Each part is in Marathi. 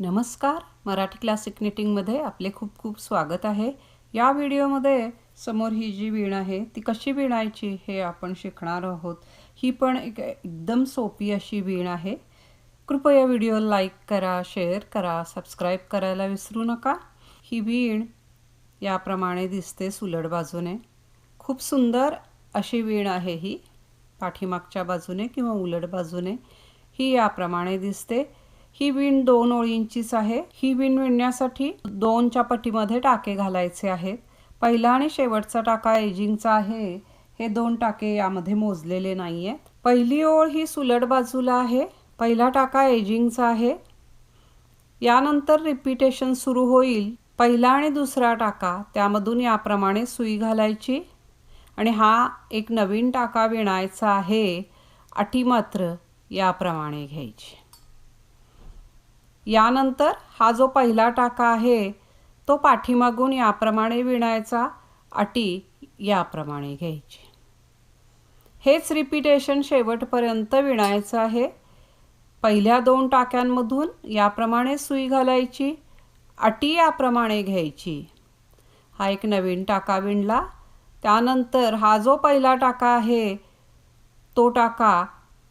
नमस्कार. मराठी क्लासिक निटिंगमध्ये आपले खूप खूप स्वागत आहे. या व्हिडिओमध्ये समोर ही जी वीण आहे ती कशी विणायची हे आपण शिकणार आहोत. ही पण एक एकदम सोपी अशी वीण आहे. कृपया व्हिडिओ लाईक करा शेअर करा सबस्क्राईब करायला विसरू नका. ही वीण याप्रमाणे दिसते सुलड बाजूने. खूप सुंदर अशी वीण आहे ही पाठीमागच्या बाजूने किंवा उलट बाजूने. ही याप्रमाणे दिसते. ही विण दोन ओळींचीच आहे. ही विण विणण्यासाठी दोनच्या पटीमध्ये टाके घालायचे आहेत. पहिला आणि शेवटचा टाका एजिंगचा आहे. हे दोन टाके यामध्ये मोजलेले नाही आहेत पहिली ओळ ही सुलट बाजूला आहे. पहिला टाका एजिंगचा आहे. यानंतर रिपिटेशन सुरू होईल. पहिला आणि दुसरा टाका त्यामधून याप्रमाणे सुई घालायची. आणि हा एक नवीन टाका विणायचा आहे. अटी मात्र याप्रमाणे घ्यायची. यानंतर हा जो पहिला टाका आहे तो पाठीमागून याप्रमाणे विणायचा अटी याप्रमाणे घ्यायची. हेच रिपिटेशन शेवटपर्यंत विणायचं आहे. पहिल्या दोन टाक्यांमधून याप्रमाणे सुई घालायची अटी याप्रमाणे घ्यायची. हा एक नवीन टाका विणला. त्यानंतर हा जो पहिला टाका आहे तो टाका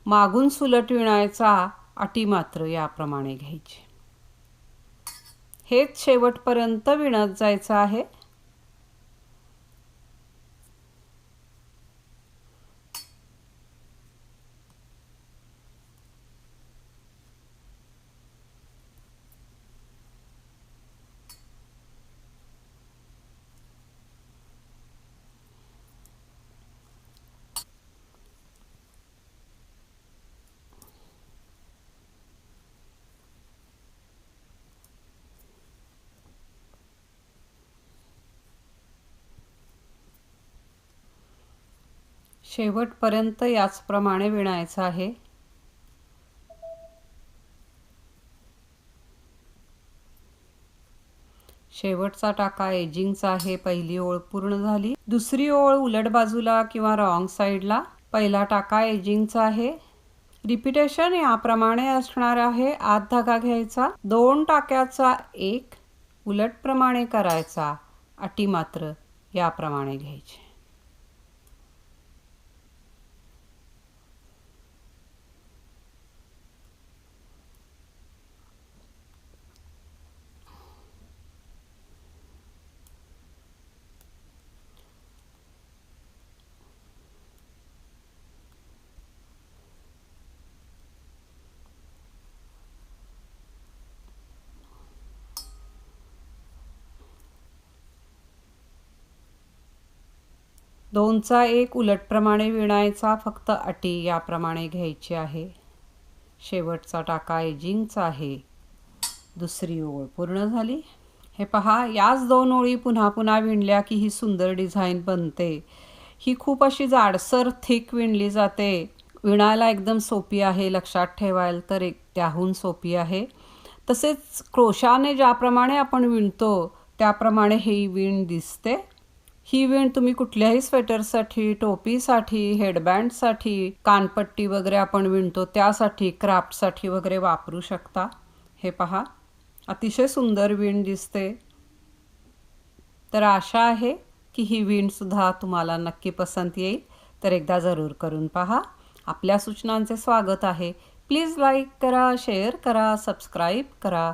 मागून सुलट विणायचा अटी मात्र याप्रमाणे घ्यायची. हेच शेवटपर्यंत विणत जायचं आहे. शेवटपर्यंत याचप्रमाणे विणायचं आहे. शेवटचा टाका एजिंगचा आहे. पहिली ओळ पूर्ण झाली. दुसरी ओळ उलट बाजूला किंवा रॉंग साईडला. पहिला टाका एजिंगचा आहे. रिपिटेशन याप्रमाणे असणार आहे. आत धागा घ्यायचा. दोन टाक्याचा एक उलटप्रमाणे करायचा. अटी मात्र याप्रमाणे घ्यायचे. दोनचा एक उलटप्रमाणे विणायचा फक्त अटी याप्रमाणे घ्यायची आहे. शेवटचा टाका एजिंगचा आहे. दुसरी ओळ पूर्ण झाली. हे पहा याच दोन ओळी पुन्हा पुन्हा विणल्या की ही सुंदर डिझाईन बनते. ही खूप अशी जाडसर थिक विणली जाते. विणायला एकदम सोपी आहे लक्षात ठेवायला तर एक त्याहून सोपी आहे. तसेच क्रोशाने ज्याप्रमाणे आपण विणतो त्याप्रमाणे ही विण दिसते. ही विण तुम्ही कुठल्याही स्वेटरसाठी टोपीसाठी हेडबँडसाठी कानपट्टी वगैरे आपण विणतो त्यासाठी क्राफ्टसाठी वगैरे वापरू शकता. हे पहा. अतिशय सुंदर विण दिसते. तर आशा आहे की ही विणसुद्धा तुम्हाला नक्की पसंत येईल. तर एकदा जरूर करून पहा. आपल्या सूचनांचे स्वागत आहे. प्लीज लाईक करा शेअर करा सबस्क्राईब करा.